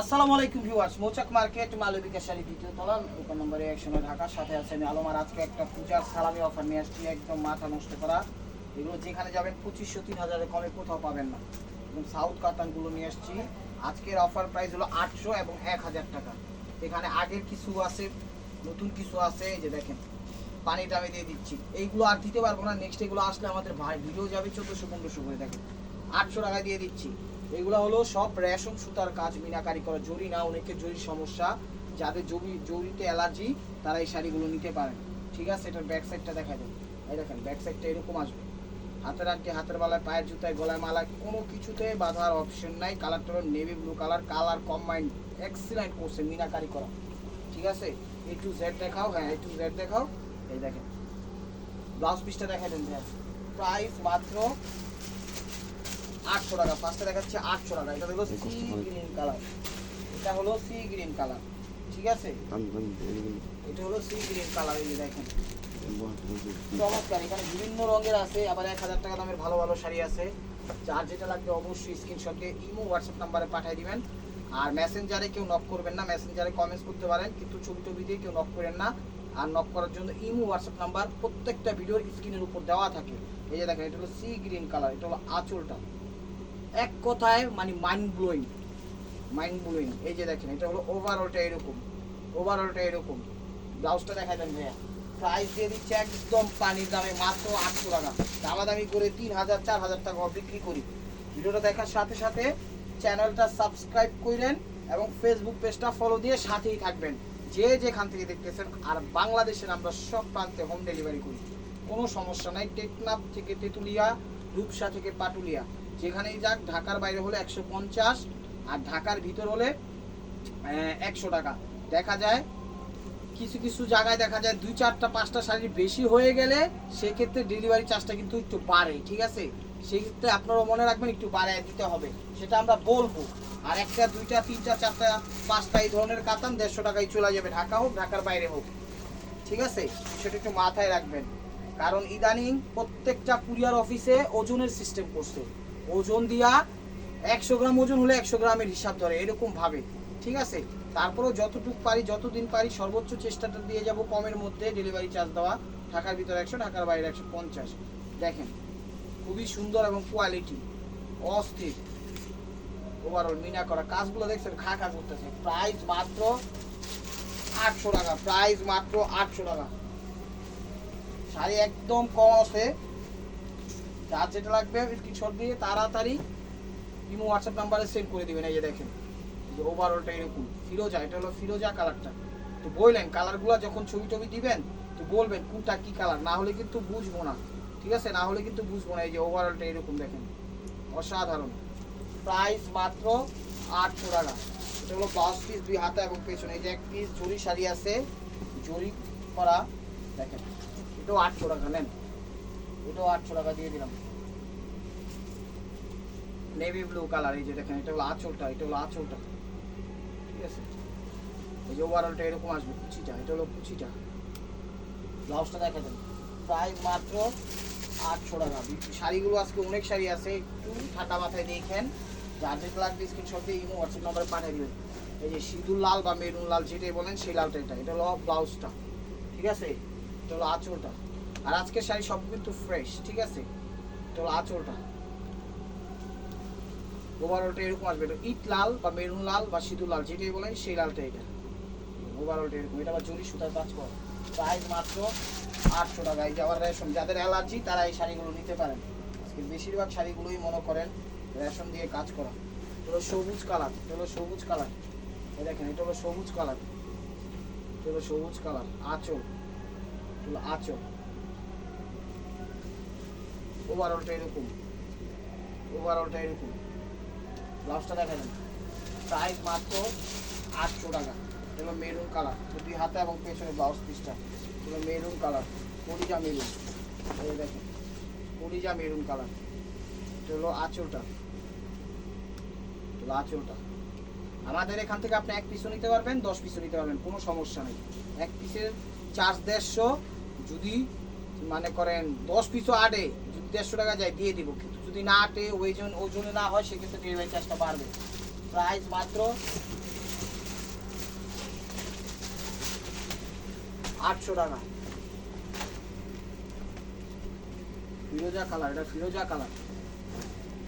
আসসালামু আলাইকুম viewers, Mouchak market Malavika sari দ্বিতীয় তলা, দোকান নম্বরে একশনে ঢাকা, সাথে আছে আমি আলমার আজকে একটা পূজার সালামি অফার নিয়ে আসছি, একদম মাথা নষ্ট করা। এগুলো যেখানে যাবেন পঁচিশশো, তিন হাজারে কমে কোথাও পাবেন না। এবং সাউথ কাতানগুলো নিয়ে আসছি। আজকের অফার প্রাইস হলো আটশো এবং এক হাজার টাকা। এখানে আগের কিছু আছে, নতুন কিছু আছে, এই যে দেখেন, পানিটা আমি দিয়ে দিচ্ছি। এইগুলো আর দিতে পারব না নেক্সট এগুলো আসলে আমাদের ভাই ভিডিও যাবে চোদ্দোশো, পনেরোশো করে দেখেন। আটশো টাকা দিয়ে দিচ্ছি। এগুলো হলো সব রেশম সুতার কাজ, মিনাকারি করা। জরি না অনেকের জরির সমস্যা। যাদের জরি জরিতে অ্যালার্জি, তারা এই শাড়িগুলো নিতে পারেন ঠিক আছে? এটার ব্যাক সাইডটা দেখা দেন এই দেখেন ব্যাক সাইডটা এরকম আসবে। হাতের আটকে হাতের বালায়, পায়ের জুতায়, গলায় মালায়, কোনো কিছুতে বাঁধার অপশন নাই। কালারটা হলো navy blue colour colour combined excellent করছে মিনাকারি করা। ঠিক আছে? এ টু জেড দেখাও হ্যাঁ এ টু জেড দেখাও। এই দেখেন। ব্লাউজ পিসটা দেখা দেন প্রাইস মাত্র আটশো টাকা ফার্স্টে দেখাচ্ছে আটশো টাকা। এটা হলো সি গ্রিন কালার এটা হলো সি গ্রিন কালার ঠিক আছে? এটা হলো সি গ্রিন কালার এই যে দেখেন। চমৎকার এখানে বিভিন্ন রঙের আছে আবার এক হাজার টাকা দামের ভালো ভালো শাড়ি আছে। যার যেটা লাগবে অবশ্যই স্ক্রিনশট ইমো হোয়াটসঅ্যাপ নাম্বারে পাঠিয়ে দিবেন। আর মেসেঞ্জারে কেউ নক করবেন না মেসেঞ্জারে কমেন্টস করতে পারেন কিন্তু ছবি টবি দিয়ে কেউ নক করেন না। আর নক করার জন্য ইমো হোয়াটসঅ্যাপ নাম্বার প্রত্যেকটা ভিডিওর স্ক্রিনের উপর দেওয়া থাকে। এই যে দেখেন এটা হলো সি গ্রিন কালার এটা হলো আঁচলটা। এক কথায় মানে মাইন্ড ব্লোয়িং মাইন্ড ব্লোয়িং এই যে দেখেন, এটা হলো ওভারঅলটা এরকম ওভারঅলটা এরকম। ব্লাউজটা দেখা দেন ভাইয়া। প্রাইস দিয়ে দিচ্ছে একদম পানির দামে মাত্র আটশো টাকা। দামাদামি করে তিন হাজার, চার হাজার টাকা বিক্রি করি। ভিডিওটা দেখার সাথে সাথে চ্যানেলটা সাবস্ক্রাইব করেন এবং ফেসবুক পেজটা ফলো দিয়ে সাথেই থাকবেন। যে যেখান থেকে দেখতেছেন, আর বাংলাদেশের আমরা সব প্রান্তে হোম ডেলিভারি করি। কোনো সমস্যা নাই, টেকনাফ থেকে তেঁতুলিয়া, রূপসা থেকে পাটুলিয়া। যেখানেই যাক, ঢাকার বাইরে হলে একশো পঞ্চাশ, আর ঢাকার ভিতর হলে একশো টাকা। দেখা যায়, কিছু কিছু জায়গায় দেখা যায় দুই চারটা, পাঁচটা শাড়ি বেশি হয়ে গেলে সেক্ষেত্রে ডেলিভারি চার্জটা কিন্তু একটু বাড়ে, ঠিক আছে? সেই ক্ষেত্রে আপনারা মনে রাখবেন একটু বাড়ায় দিতে হবে। সেটা আমরা বলব। আর একটা, দুইটা, তিনটা, চারটা, পাঁচটা এই ধরনের কাতান দেড়শো টাকায় চলে যাবে, ঢাকা হোক, ঢাকার বাইরে হোক। ঠিক আছে? সেটা একটু মাথায় রাখবেন। কারণ ইদানিং প্রত্যেকটা কুরিয়ার অফিসে ওজনের সিস্টেম করছে। ওজন দিয়া একশো গ্রাম ওজন হলে একশো গ্রামের হিসাব ধরে, এরকম ভাবে, ঠিক আছে? তারপরেও যতটুকু পারি, যতদিন পারি, সর্বোচ্চ চেষ্টাটা দিয়ে যাব কমের মধ্যে ডেলিভারি চার্জ দেওয়া, ঢাকার ভিতরে একশো, ঢাকার বাইরে একশো পঞ্চাশ। দেখেন, খুবই সুন্দর এবং কোয়ালিটি অস্থির। ওভারঅল মিনা করা কাজগুলো দেখছেন, খা খা করতেছে। প্রাইস মাত্র আটশো টাকা প্রাইস মাত্র আটশো টাকা। শাড়ি একদম কম আছে যার যেটা লাগবে স্ক্রিনশট দিয়ে তাড়াতাড়ি ইমো হোয়াটসঅ্যাপ নাম্বারে সেভ করে দিবেন, এই যে দেখেন। যে ওভারঅলটা এরকম। ফিরোজা, এটা হলো ফিরোজা কালারটা তো বললেন কালারগুলো যখন ছবি টবি দিবেন, তো বলবেন কোনটা কি কালার না হলে কিন্তু বুঝব না। ঠিক আছে? না হলে কিন্তু বুঝব না। এই যে ওভারঅলটা এরকম দেখেন। অসাধারণ। প্রাইস মাত্র আটশো টাকা। এটা হলো ব্লাউজ পিস দুই হাতে এবং পেছনে। এই যে এক পিস জরি শাড়ি আছে, জরি করা, দেখেন। এটাও আটশো টাকা, নেন। এটাও আটশো টাকা দিয়ে দিলাম। নেভি ব্লু কালার এই যে দেখেন, এটা হলো আঁচলটা, এটা হলো আঁচলটা। ঠিক আছে? এই যে ওভারঅলটা এরকম আসবে, কুচিটা, এটা হলো কুচিটা। ব্লাউজটা দেখা দেন প্রাইস মাত্র আটশো টাকা। শাড়িগুলো আজকে অনেক শাড়ি আছে, একটু ঠান্ডা মাথায় দেখেন। যার যেটা লাগবে স্ক্রিনশট দিয়ে ইমো হোয়াটসঅ্যাপ নাম্বারে পাঠিয়ে দিবেন। এই যে সিঁদুর লাল বা মেরুন লাল যেটাই বলেন, সেই লালটা এটা এটা হলো ব্লাউজটা ঠিক আছে? এটা হলো আঁচলটা। আর আজকের শাড়ি সব কিন্তু ফ্রেশ ঠিক আছে? হলো আঁচলটা। ওভারঅলটা এরকম আসবে, এটা ইট লাল বা মেরুন লাল বা সিঁদুর লাল, যেটাই বলেন সেই লালটা এটা। ওভারঅলটা এরকম, এটা আবার জরি সুতার কাজ করে। প্রাইস মাত্র আটশো টাকা। এই যে আবার রেশম, যাদের অ্যালার্জি তারা এই শাড়িগুলো নিতে পারেন। আজকে বেশিরভাগ শাড়িগুলোই মনে করেন রেশম দিয়ে কাজ করা। হলো সবুজ কালার হলো সবুজ কালার। এই দেখেন, এটা হলো সবুজ কালার। হলো সবুজ কালার, আঁচল। হলো আঁচল। ওভারঅলটা এরকম। ওভারঅলটা এরকম। ব্লাউজটা দেখা যান প্রাইস মাত্র আটশো টাকা। এগুলো মেরুন কালার দুই হাতে এবং পেছনে ব্লাউজ পিসটা এগুলো মেরুন কালার কলিজা মেরুন এই দেখেন। কলিজা মেরুন কালার এটা হলো আঁচলটা। হলো আঁচলটা। আমাদের এখান থেকে আপনি এক পিসও নিতে পারবেন, দশ পিসও নিতে পারবেন। কোনো সমস্যা নেই। এক পিসের চার্জ দেড়শো। যদি মানে করেন, দশ পিসও আটে, যদি দেড়শো টাকা যায়, দিয়ে দিব। কিন্তু যদি না আটে ওজন ওজনে না হয়, সেক্ষেত্রে ডেলিভারি চার্জটা বাড়বে। প্রাইস মাত্র আটশো টাকা। ফিরোজা কালার, এটা ফিরোজা কালার।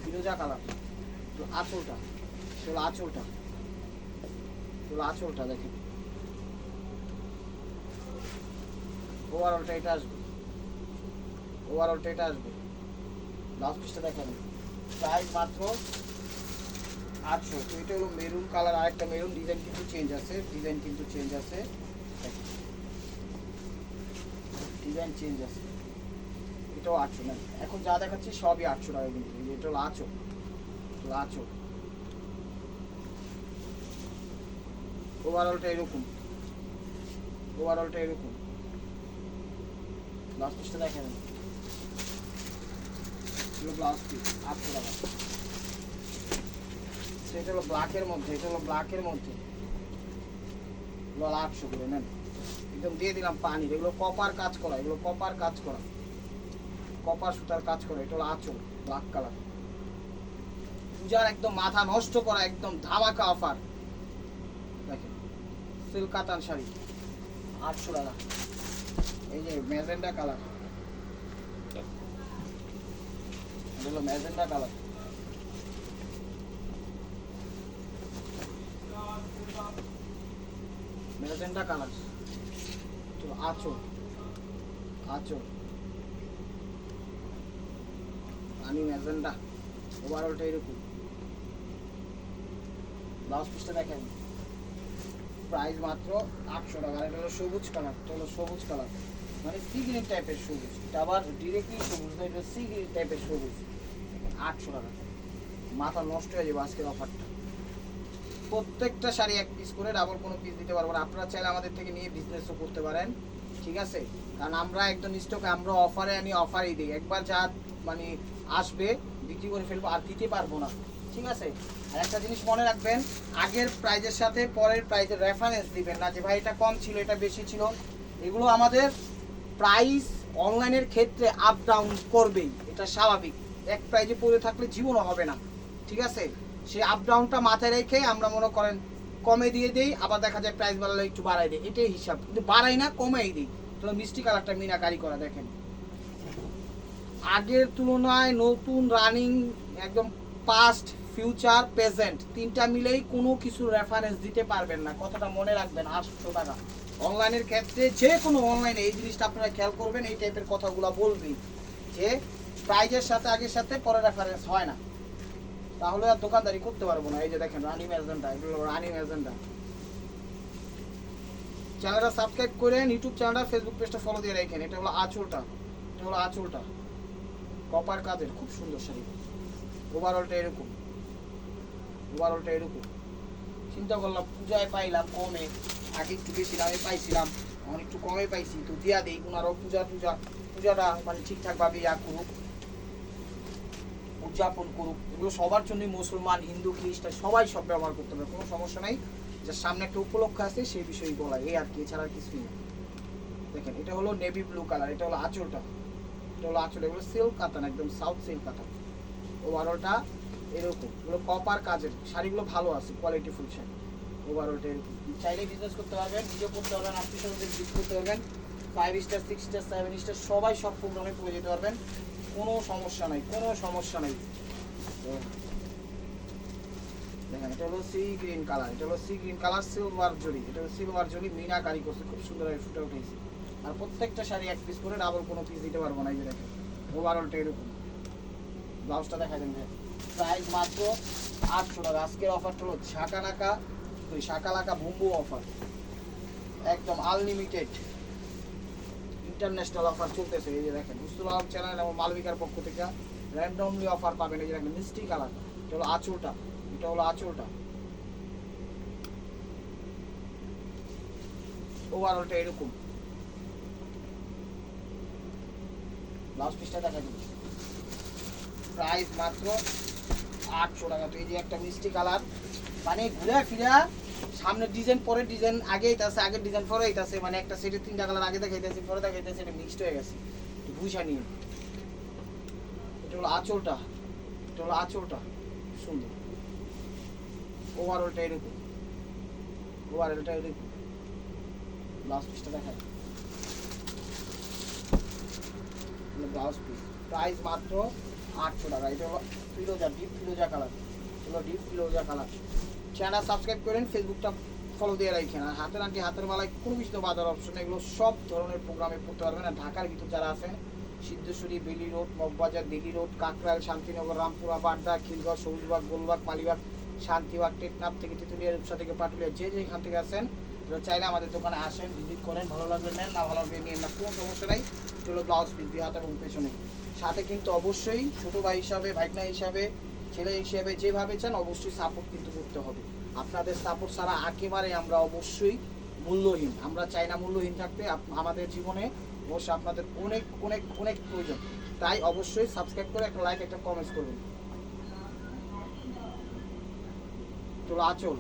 ফিরোজা কালার। তো আঁচলটা, চলো আঁচলটা। চলো আঁচলটা দেখেন। ওভারঅলটা এটা আসবে। ওভারঅলটা এটা আসবে। ব্লাউজ পিসটা দেখেন। প্রাইস মাত্র আটশো। তো এটা হলো মেরুন কালার আরেকটা মেরুন ডিজাইন কিন্তু চেঞ্জ আছে ডিজাইন কিন্তু চেঞ্জ আছে। ডিজাইন চেঞ্জ আছে। এটাও আটশো না। এখন যা দেখাচ্ছি সবই আটশো টাকা কিন্তু। এটা হলো আচো আচো ওভারঅলটা এরকম। ওভারঅলটা এরকম। ব্লাউজ পিসটা দেখেন। এগুলো ব্লাউজ পিস টাকা সেটা হলো ব্ল্যাকের মধ্যে, এটা হলো ব্ল্যাকের মধ্যে। এগুলো আটশো করে, নেন। একদম দিয়ে দিলাম পানি। এগুলো কপার কাজ করা, এগুলো কপার কাজ করা। কপার সুতার কাজ করা, এটা হলো আঁচল ব্ল্যাক কালার পূজার একদম মাথা নষ্ট করা, একদম ধামাকা অফার দেখেন সিল্ক কাতান শাড়ি, আটশো টাকা। এই যে ম্যাজেন্ডা কালার। হলো কালার। Magenta colour. তো আচো আচো আমি ম্যাজেন্ডা ওভারঅলটা এরকম। ব্লাউজ পিসটা দেখেন। প্রাইস মাত্র আটশো টাকা। এটা হলো সবুজ কালার, এটা হলো সবুজ কালার। মানে সি টাইপের সবুজ। এটা আবার ডিরেক্টলি সবুজ এটা সি টাইপের সবুজ। আটশো টাকা। মাথা নষ্ট হয়ে যাবে আজকের অফারটা প্রত্যেকটা শাড়ি এক পিস করে ডাবল কোনো পিস দিতে পারব না। আপনারা চাইলে আমাদের থেকে নিয়ে বিজনেসও করতে পারেন। ঠিক আছে? কারণ আমরা একদম স্টকে আমরা অফারে আনি অফারেই দিই। একবার যা মানে আসবে, বিক্রি করে ফেলব, আর দিতে পারব না। ঠিক আছে? আর একটা জিনিস মনে রাখবেন, আগের প্রাইজের সাথে পরের প্রাইজের রেফারেন্স দিবেন না যে, ভাই, এটা কম ছিল, এটা বেশি ছিল। এগুলো আমাদের প্রাইস অনলাইনের ক্ষেত্রে আপ ডাউন করবেই। এটা স্বাভাবিক। এক প্রাইজে পড়ে থাকলে জীবনও হবে না। ঠিক আছে? সে আপ ডাউনটা মাথায় রেখে আমরা মনে করেন কমে দিয়ে দেই, আবার দেখা যায় প্রাইস বাড়ালে একটু বাড়াই দেয় এটাই হিসাব। কিন্তু বাড়াই না, কমেই দিই। তো মিষ্টি কালারটা মিনাকারি করা, দেখেন। আগের তুলনায় নতুন রানিং একদম পাস্ট ফিউচার প্রেজেন্ট তিনটা মিলেই কোনো কিছু রেফারেন্স দিতে পারবেন না। কথাটা মনে রাখবেন, আটশো টাকা। অনলাইনের ক্ষেত্রে যে কোনো অনলাইনে এই জিনিসটা আপনারা খেয়াল করবেন, এই টাইপের কথাগুলো বলবেন যে প্রাইজের সাথে আগের সাথে পরে রেফারেন্স হয় না। তাহলে আর দোকানদারি করতে পারব না। এই যে দেখেন রানি ম্যাজেন্টা এগুলো রানি ম্যাজেন্টা চ্যানেলটা সাবস্ক্রাইব করেন ইউটিউব চ্যানেলটা ফেসবুক পেজটা ফলো দিয়ে রাখেন। এটা হলো আঁচলটা। এটা হলো আঁচলটা। কপার কাজের, খুব সুন্দর শাড়ি। ওভারঅলটা এরকম। ওভারঅলটা এরকম। চিন্তা করলাম, পূজায় পাইলাম, কমে। আগে একটু বেশি দামে পাইছিলাম। এখন একটু কমে পাইছি। তো দিয়া দেই, ওনারাও পূজা পূজা পূজাটা মানে ঠিকঠাকভাবে ইয়া করুক। উদযাপন করুক। এগুলো সবার জন্যই মুসলমান, হিন্দু, খ্রিস্টান, সবাই সব ব্যবহার করতে পারে। কোনো সমস্যা নাই। যার সামনে একটা উপলক্ষ আছে সেই বিষয়ে বলা এই আর কি এছাড়া কিছুই না দেখেন, এটা হলো নেভি ব্লু কালার এটা হলো আঁচলটা। এটা হলো আঁচল, এগুলো সিল্ক কাতান, একদম সাউথ সিল্ক কাতান। ওভারঅলটা এরকম। এগুলো কপার কাজের, শাড়িগুলো ভালো আছে কোয়ালিটি ফুল শাড়ি। ওভারঅলটা এরকম। চাইলে বিজনেস করতে পারবেন, নিজে করতে পারবেন, আপনি বিক্রি করতে পারবেন। Five star six star seven star সবাই সব প্রোগ্রামে পড়ে যেতে পারবেন। কোনো সমস্যা নাই, কোনো সমস্যা নেই। দেখেন, এটা হলো সি গ্রিন কালার এটা হলো সি গ্রিন কালার সিলভার জরি, এটা হলো সিলভার জরি, মিনা কারি করছে, খুব সুন্দরভাবে ফুটে উঠেছে। আর প্রত্যেকটা শাড়ি এক পিস করে ডাবল কোনো পিস দিতে পারব না, এই যে দেখেন ওভারঅলটা এরকম। ব্লাউজটা দেখা যাবে প্রাইস মাত্র আটশো টাকা। আজকের অফারটা হলো ঝাঁকা নাকা ওই শাকা লাকা বুম্বু অফার একদম আনলিমিটেড ইন্টারন্যাশনাল অফার চলতেছে, এই যে দেখেন মুস্তুল আলম চ্যানেল এবং মালবিকার পক্ষ থেকে র্যান্ডমলি অফার পাবেন, এই যে দেখেন, মিষ্টি কালার এটা হলো আঁচলটা, এটা হলো আঁচলটা। ওভারঅলটা এরকম। ব্লাউজ পিসটা দেখা যাবে প্রাইস মাত্র আটশো টাকা। তো এই যে একটা মিষ্টি কালার মানে ঘুরে ফিরে সামনে ডিজাইন পরে ডিজাইন আগে আছে, আগের ডিজাইন পরে আছে মানে একটা সেটের তিনটা কালার আগে দেখাইতেছে, পরে দেখাইতেছে, এটা মিক্সড হয়ে গেছে। একটু বুঝা নিয়ে এটা হলো আঁচলটা। এটা হলো আঁচলটা। সুন্দর। ওভারঅলটা এরকম। ওভারঅলটা এরকম। লাস্ট পিসটা দেখায় ব্লাউজ পিস প্রাইস মাত্র আটশো টাকা। এটা হলো ফিরোজা ডিপ ফিরোজা কালার হলো ডিপ ফিরোজা কালার চ্যানেল সাবস্ক্রাইব করেন ফেসবুকটা ফলো দিয়ে রাখেন। আর হাতের আন্টি হাতের বেলায় কোনো কিছু বাজার অপশন এগুলো সব ধরনের প্রোগ্রামে পড়তে পারবেন। আর ঢাকার ভিতর যারা আছেন, সিদ্ধেশ্বরী, বেলি রোড, মগবাজার, দিল্লি রোড কাকরাইল শান্তিনগর, রামপুরা, বাড্ডা, খিলগাঁও, সবুজবাগ, গোলবাগ মালিবাগ শান্তিবাগ, টেকনাফ থেকে তেঁতুলিয়া, রূপসা থেকে পাটুলিয়া, যে যেখান থেকে আসেন চাইলে আমাদের দোকানে আসেন ভিজিট করেন, ভালো লাগবে, নেন, না ভালো লাগবে নিয়ে না, কোনো সমস্যা নাই। চলো ব্লাউজ পিস দুই হাত এবং পেছনে। সাথে কিন্তু অবশ্যই ছোটো ভাই হিসাবে ভাইকনা হিসাবে ছেলে হিসেবে যেভাবে চান অবশ্যই সাপোর্ট কিন্তু করতে হবে। আপনাদের সাপোর্ট ছাড়া একেবারে আমরা অবশ্যই মূল্যহীন। আমরা চাই না মূল্যহীন থাকতে। আমাদের জীবনে অবশ্যই আপনাদের অনেক অনেক অনেক প্রয়োজন। তাই অবশ্যই সাবস্ক্রাইব করে একটা লাইক একটা কমেন্টস করবেন। চলো, আচল।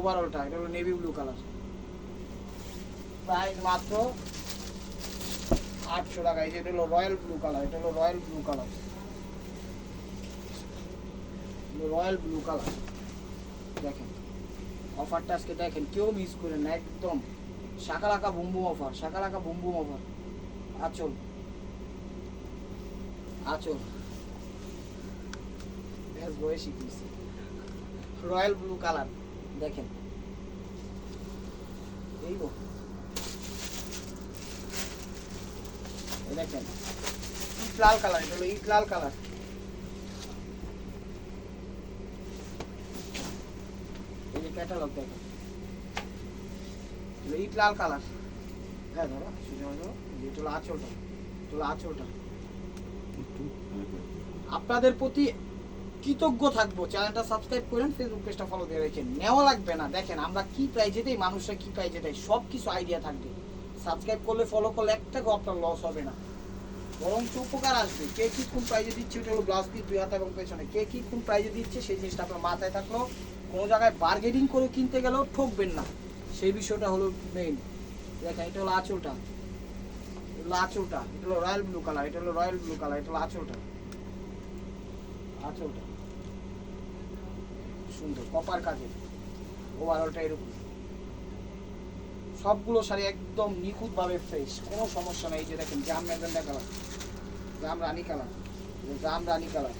ওভারঅলটা এটা হলো নেভি ব্লু কালার প্রাইস মাত্র আটশো টাকা, এই যে এটা হলো রয়্যাল ব্লু কালার, এটা হলো royal blue colour. Royal blue colour. দেখেন, অফারটা আজকে দেখেন, কেউ মিস করেন না, একদম। শাকালাকা বুমবুম অফার শাকালাকা বুমবুম অফার। আচল। আচল। ব্যাস বয়ে শিখিয়েছি রয়্যাল ব্লু কালার। দেখেন। এই গো এই দেখেন। ইট লাল কালার এটা হলো ইট লাল কালার। এই যে ক্যাটালগ দেখেন। ইট লাল কালার। হ্যাঁ ধরো হয়ে যে এটা হলো আঁচলটা এটা হলো আঁচলটা আপনাদের প্রতি কৃতজ্ঞ থাকব। চ্যানেলটা সাবস্ক্রাইব করেন ফেসবুক পেজটা ফলো দিয়ে রাখেন। নেওয়া লাগবে না। দেখেন আমরা কি প্রাইজে দেই মানুষরা কি প্রাইজে দেয় সব কিছু আইডিয়া থাকবে। সাবস্ক্রাইব করলে ফলো করলে একটা আপনার লস হবে না। বরং উপকার আসবে। কে কি কোন প্রাইজে দিচ্ছে ওটা হলো ব্লাউজ পিস দুই হাত এবং পেছনে। কে কি কোন প্রাইজে দিচ্ছে সেই জিনিসটা আপনার মাথায় থাকল। কোনো জায়গায় বার্গেনিং করে কিনতে গেলেও ঠকবেন না। সেই বিষয়টা হলো মেইন দেখেন, এটা হলো আঁচলটা। হলো আঁচলটা। এটা হলো রয়্যাল ব্লু কালার এটা হলো রয়্যাল ব্লু কালার এটা হলো আঁচলটা। আঁচলটা। সুন্দর। কপার কাজের। ওভারঅলটা এরকম। সবগুলো শাড়ি একদম নিখুঁত ভাবে ফ্রেশ কোনো সমস্যা নেই। যে দেখেন জাম ম্যাজেন্ডা কালার জাম রানী কালার জাম রানী কালার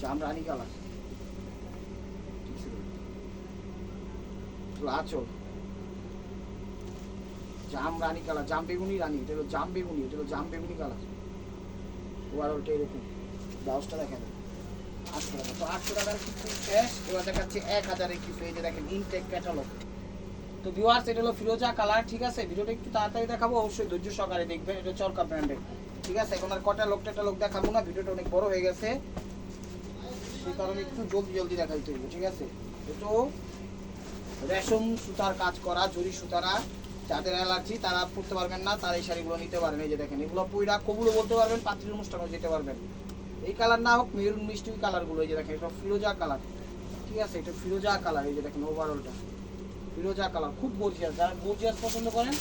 জাম রানী কালার আচল। জাম রানী কালার জাম বেগুনি রানী, এটা হলো জাম বেগুনি, এটা হলো জাম বেগুনি কালার ওভারঅলটা এরকম। ব্লাউজটা দেখেন। আটশো টাকা। তো আটশো টাকার কিছু শেষ এবার দেখাচ্ছি এক হাজারের কিছু। এই যে দেখেন ইনটেক ক্যাটালগ তো ভিউয়ার্স এটা হলো ফিরোজা কালার, ঠিক আছে? ভিডিওটা একটু তাড়াতাড়ি দেখাবো, অবশ্যই ধৈর্য সহকারে দেখবেন, এটা চরকা ব্র্যান্ডের ঠিক আছে? এখন আর কটা লোক টেটা লোক দেখাবো না, ভিডিওটা অনেক বড় হয়ে গেছে। সেই কারণে একটু জলদি জলদি দেখাইতে হবে ঠিক আছে? একটু রেশম সুতার কাজ করা, জরি সুতারা, যাদের অ্যালার্জি, তারা পড়তে পারবেন না, তারা এই শাড়িগুলো নিতে পারবেন। এই যে দেখেন, এগুলো পুইরা কবুলও বলতে পারবেন, পাত্রীর অনুষ্ঠানেও যেতে পারবেন। এই কালার না হোক মেরুন মিষ্টি কালারগুলো এই যে দেখেন এটা ফিরোজা কালার ঠিক আছে, এটা ফিরোজা কালার এই যে দেখেন ওভারঅলটা ফিরোজা কালার খুব গর্জিয়াস যারা গর্জিয়াস পছন্দ করেন,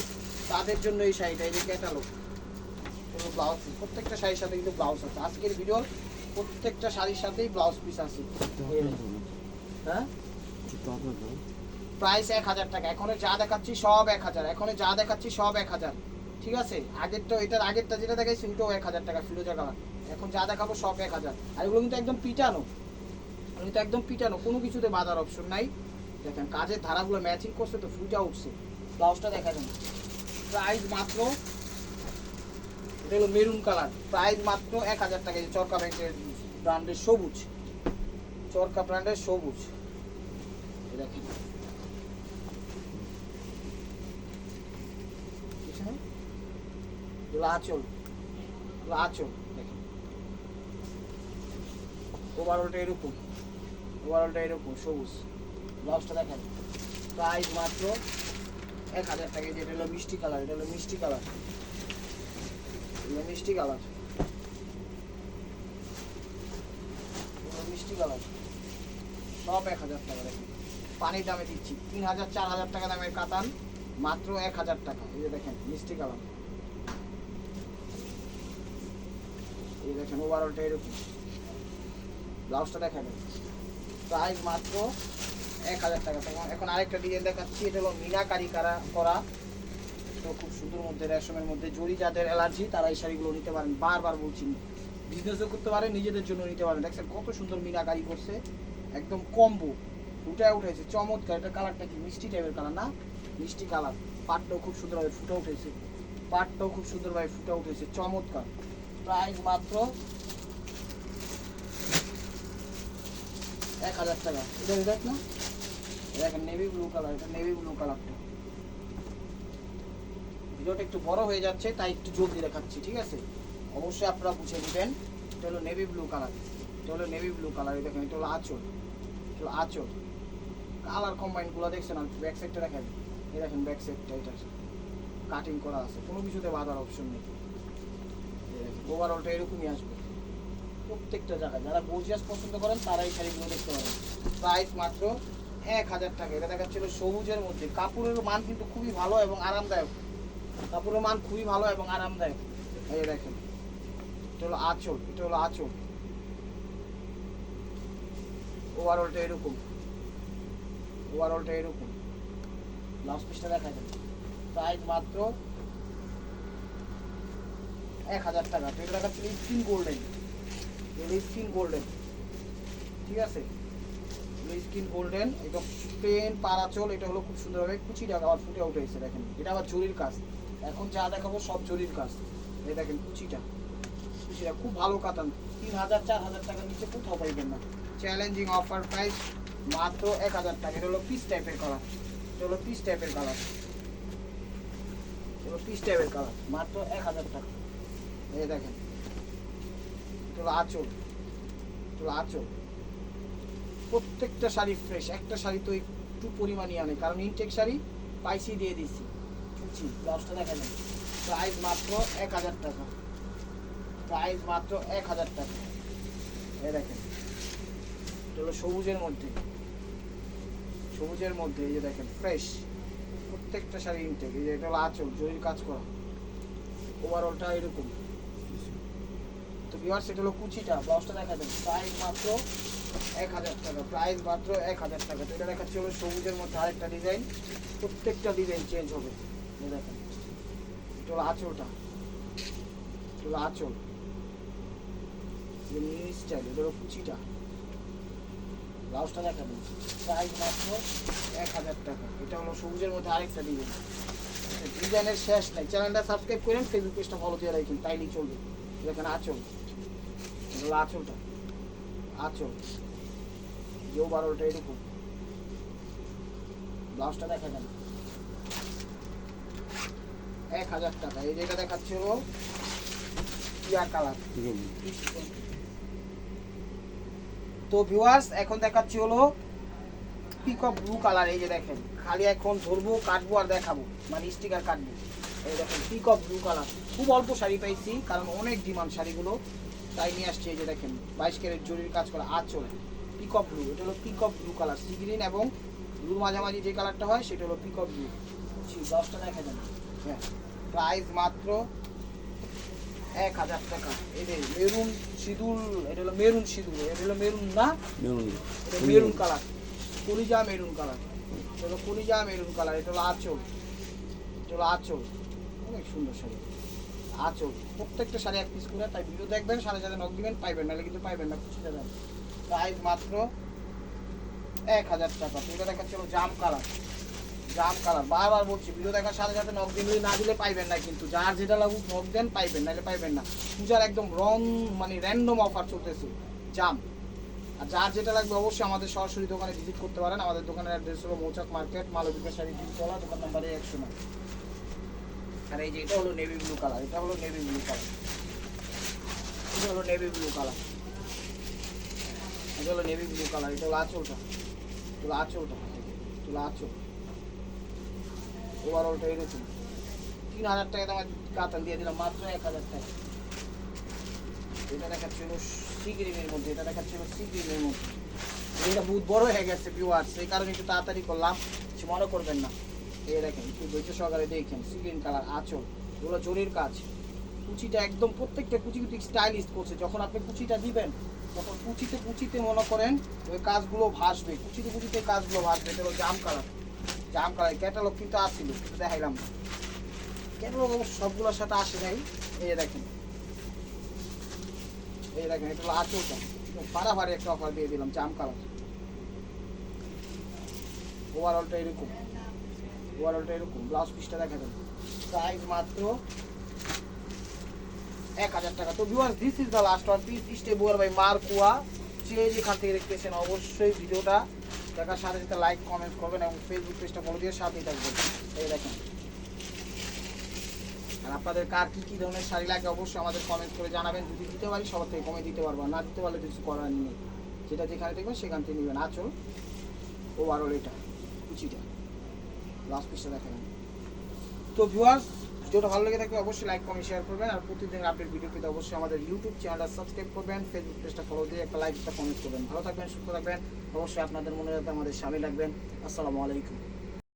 তাদের জন্য এই শাড়িটা, এই যে ক্যাটালগ কোনো ব্লাউজ প্রত্যেকটা শাড়ির সাথে কিন্তু ব্লাউজ আছে। আজকের ভিডিওর প্রত্যেকটা শাড়ির সাথেই ব্লাউজ পিস আছে। হ্যাঁ? প্রাইস এক হাজার টাকা। এখন যা দেখাচ্ছি সব এক হাজার। এখন যা দেখাচ্ছি সব এক হাজার। ঠিক আছে? আগেরটা, এটার আগেরটা যেটা দেখাইছি, ওইটাও এক হাজার টাকা, ফিরোজা কালার এখন যা দেখাবো সব এক হাজার। আর এগুলো কিন্তু একদম পিটানো। এগুলো কিন্তু একদম পিটানো, কোনো কিছুতে বাঁধার অপশন নাই। দেখেন, কাজের ধারাগুলো ম্যাচিং করছে তো ফুটা উঠছে। ব্লাউজটা দেখা যাবে প্রাইস মাত্র, এটা হলো মেরুন কালার প্রাইস মাত্র এক হাজার টাকা। চরকা ব্যাংকের ব্র্যান্ডের সবুজ। চরকা ব্র্যান্ডের সবুজ। দেখেন। এগুলো আঁচল। আঁচল। ওভারঅলটা এরকম। ওভারঅলটা এরকম, সবুজ। ব্লাউজটা দেখেন। প্রাইস মাত্র এক হাজার টাকা। যেটা হলো মিষ্টি কালার, এটা হলো মিষ্টি কালার। মিষ্টি কালার। মিষ্টি কালার। সব এক হাজার টাকা পানির দামে দিচ্ছি। তিন হাজার, চার হাজার টাকা দামের কাতান, মাত্র এক হাজার টাকা। এই যে দেখেন, মিষ্টি কালার। এই দেখেন ওভারঅলটা এরকম। ব্লাউজটা দেখা যাবে প্রাইস মাত্র এক হাজার টাকা। এখন আরেকটা ডিজাইন দেখাচ্ছি, এটা হলো মিনাকারি কারা করা তো খুব সুন্দর মধ্যে রেশমের মধ্যে জরি যাদের অ্যালার্জি তারা এই শাড়িগুলো নিতে পারেন। বারবার বলছি, বিজনেসও করতে পারেন নিজেদের জন্য নিতে পারেন দেখছেন কত সুন্দর মিনাকারি করছে, একদম কম্বো। ফুটে উঠেছে, চমৎকার। এটা কালারটা কি? মিষ্টি টাইপের কালার না? মিষ্টি কালার পাটটাও খুব সুন্দরভাবে ফুটে উঠেছে। পাটটাও খুব সুন্দরভাবে ফুটে উঠেছে, চমৎকার। প্রাইস মাত্র এক হাজার টাকা। এটা দেখ না? দেখেন নেভি ব্লু কালার এটা নেভি ব্লু কালারটা ভিডিওটা একটু বড় হয়ে যাচ্ছে, তাই একটু জলদি দেখাচ্ছি, ঠিক আছে? অবশ্যই আপনারা বুঝে নেবেন, এটা হলো নেভি ব্লু কালার এটা হলো নেভি ব্লু কালার দেখেন, এটা হলো আঁচল। এটা হলো আঁচল। কালার কম্বাইনগুলো দেখছেন আমি ব্যাক সাইডটা দেখেন। এই দেখেন ব্যাক সাইডটা এটা কাটিং করা আছে। কোনো কিছুতে বাঁধার অপশন নেই। ওভারঅলটা এরকমই আসবে। প্রত্যেকটা জায়গায়। যারা গোর্জিয়াস পছন্দ করেন তারা এই শাড়িগুলো দেখতে পারেন। প্রাইস মাত্র এক হাজার টাকা। এটা দেখাচ্ছিল সবুজের মধ্যে। কাপড়ের মান কিন্তু খুবই ভালো এবং আরামদায়ক। কাপড়ের মান খুবই ভালো এবং আরামদায়ক। এই দেখেন, এটা হলো আঁচল, এটা হলো আঁচল। ওভারঅলটা এরকম। ওভারঅলটা এরকম। ব্লাউজ পিসটা দেখা যায় প্রাইস মাত্র এক হাজার টাকা। তো এটা দেখাচ্ছিল স্কিন গোল্ডেন স্কিন গোল্ডেন ঠিক আছে? স্কিন গোল্ডেন একদম প্লেন পারাচল এটা হলো খুব সুন্দরভাবে কুচি টাকা আবার ফুটে উঠেছে দেখেন। এটা আবার জরির কাজ। এখন যা দেখাবো সব জরির কাজ। এই দেখেন কুচিটা। কুচিটা খুব ভালো কাতান। তিন হাজার, চার হাজার টাকার নিচে কোথাও পাইবেন না। চ্যালেঞ্জিং অফার প্রাইস মাত্র এক হাজার টাকা। এটা হলো পিস টাইপের কালার এটা হলো পিস টাইপের কালার এটা পিস টাইপের কালার মাত্র এক হাজার টাকা। এই দেখেন। হলো আঁচল হলো আঁচল। প্রত্যেকটা শাড়ি ফ্রেশ একটা শাড়ি তো একটু পরিমাণই আনে, কারণ ইনটেক শাড়ি পাইসি দিয়ে দিচ্ছি বুঝছি? ব্লাউজটা দেখা যায়। প্রাইস মাত্র এক হাজার টাকা। প্রাইস মাত্র এক হাজার টাকা। এই দেখেন হলো সবুজের মধ্যে। সবুজের মধ্যে, এই যে দেখেন ফ্রেশ প্রত্যেকটা শাড়ি ইনটেক এই যে এটা হলো আঁচল, জরির কাজ করা। ওভারঅলটা এরকম। তো ভিউয়ার্স এটা হলো কুচিটা, ব্লাউজটা দেখা যায় প্রাইস মাত্র এক হাজার টাকা প্রাইস মাত্র এক হাজার টাকা। তো এটা দেখাচ্ছি হলো সবুজের মধ্যে আরেকটা ডিজাইন প্রত্যেকটা ডিজাইন চেঞ্জ হবে। দেখেন, এটা হলো আঁচলটা। এটা আঁচল। এটা হলো কুচিটা। ব্লাউজটা দেখা দিন প্রাইস মাত্র এক হাজার টাকা। এটা হলো সবুজের মধ্যে আরেকটা ডিজাইন ডিজাইনের শেষ নাই। চ্যানেলটা সাবস্ক্রাইব করেন ফেসবুক পেজটা ফলো দিয়ে রাখুন তাইলেই চলবে। দেখেন আঁচল। এটা হলো আঁচলটা। আঁচল। যে বারোটা এরকম। ব্লাউজটা দেখা এক হাজার টাকা। এই যেটা দেখাচ্ছে হলো টিয়া কালার। তো ভিউয়ার্স এখন দেখাচ্ছি হলো পিকক ব্লু কালার এই যে দেখেন। খালি এখন ধরবো কাটবো আর দেখাবো। মানে স্টিকার কাটবো। এই দেখেন পিকক ব্লু কালার খুব অল্প শাড়ি পাইছি কারণ অনেক ডিমান্ড শাড়িগুলো। তাই নিয়ে আসছি এই যে দেখেন বাইশ ক্যারেট জরির কাজ করা আঁচল পিকক ব্লু এটা হলো peacock blue colour sea green এবং ব্লুর মাঝামাঝি যে কালারটা হয় সেটা হলো পিক পিকক ব্লু দশটা দেখা যাবে হ্যাঁ প্রাইস মাত্র এক হাজার টাকা। এই যে মেরুন সিঁদুর এটা হলো মেরুন সিঁদুর এটা হলো মেরুন না? এটা মেরুন কালার কলিজা মেরুন কালার এটা হলো কলিজা মেরুন কালার এটা হলো আঁচল। এটা হলো আঁচল। অনেক সুন্দর শাড়ি। আঁচল। প্রত্যেকটা শাড়ি এক পিস করে, তাই ভিডিও দেখবেন সাড়ে সাথে নক দিবেন, পাইবেন, নাহলে কিন্তু পাইবেন না, খুশি যাবেন। প্রাইস মাত্র এক হাজার টাকা। তো এটা দেখাচ্ছে হলো জাম কালার জাম কালার বারবার বলছি ভিডিও দেখার সাথে সাথে নক দিন, না দিলে পাইবেন না কিন্তু। যার যেটা লাগুক নক দেন, পাইবেন, নাহলে পাইবেন না। পূজার একদম রং মানে র্যান্ডম অফার চলতেছে। জাম আর যার যেটা লাগবে অবশ্যই আমাদের সরাসরি দোকানে ভিজিট করতে পারেন। আমাদের দোকানের অ্যাড্রেস হলো মৌচাক মার্কেট মালবিকা শাড়ি তিনতলা, দোকান নাম্বারে একশো নয়। আর এই যে এটা হলো নেভি ব্লু কালার এটা হলো নেভি ব্লু কালার এটা হলো নেভি ব্লু কালার এটা হলো নেভি ব্লু কালার এটা হলো আঁচলটা। এটা হলো আঁচলটা। এটা হলো আঁচল। ওভারঅলটা এরকম। তিন হাজার টাকা তোমার কাতান দিয়ে দিলাম, মাত্র এক হাজার টাকা। এটা দেখাচ্ছিল সি গ্রিমের মধ্যে, এটা দেখাচ্ছিল সি গ্রিমের মধ্যে। এটা বহুত বড় হয়ে গেছে ভিউয়ার্স সেই কারণে একটু তাড়াতাড়ি করলাম, কিছু মনে করবেন না। এই দেখেন, একটু ধৈর্য সহকারে দেখেন সি কালার আঁচল এগুলো জরির কাজ। কুচিটা একদম প্রত্যেকটা কুচি কুচি স্টাইলিস্ট করছে। যখন আপনি কুচিটা দিবেন, তখন কুচিতে কুচিতে মনে করেন ওই কাজগুলো ভাসবে। কুচিতে কুচিতে কাজগুলো ভাসবে, এটা জাম কালার জাম কালার ক্যাটালগ কিন্তু আসছিল দেখাইলাম। না ক্যাটালগ অবশ্য সবগুলোর সাথে আসে নাই। এই দেখেন। এই দেখেন, এটা হলো আচলটা। পাড়াভারি একটা অফার দিয়ে দিলাম জাম কালার ওভারঅলটা এরকম। ওভারঅলটা এরকম ব্লাউজ পিসটা দেখা যাবে। প্রাইস মাত্র এক হাজার টাকা। তো viewer this is the last one piece stay buyer by মার্কুয়া যে যেখান থেকে দেখতেছেন, অবশ্যই ভিডিওটা দেখার সাথে সাথে লাইক কমেন্ট করবেন এবং ফেসবুক পেজটা ফলো দিয়ে সাথেই থাকবেন। এই দেখেন। আর আপনাদের কার কি কি ধরনের শাড়ি লাগে, অবশ্যই আমাদের কমেন্ট করে জানাবেন। যদি দিতে পারি, সবার থেকে কমে দিতে পারব। না দিতে পারলে কিছু করার নেই। যেটা যেখানে দেখবেন, সেখান থেকে নেবেন। আচল ওভারঅল এটা, কুচিটা। লাস্ট পিসটা দেখেন তো ভিউয়ার্স ভিডিওটা ভালো লেগে থাকলে অবশ্যই লাইক কমেন্ট শেয়ার করবেন। আর প্রতিদিন আপডেট ভিডিও পেতে অবশ্যই আমাদের ইউটিউব চ্যানেলটা সাবস্ক্রাইব করবেন ফেসবুক পেজটা ফলো দিয়ে একটা লাইক একটা কমেন্ট করবেন। ভালো থাকবেন, সুস্থ থাকবেন। অবশ্যই আপনাদের মনে রাখতে আমাদের সামিল রাখবেন। আসসালামু আলাইকুম।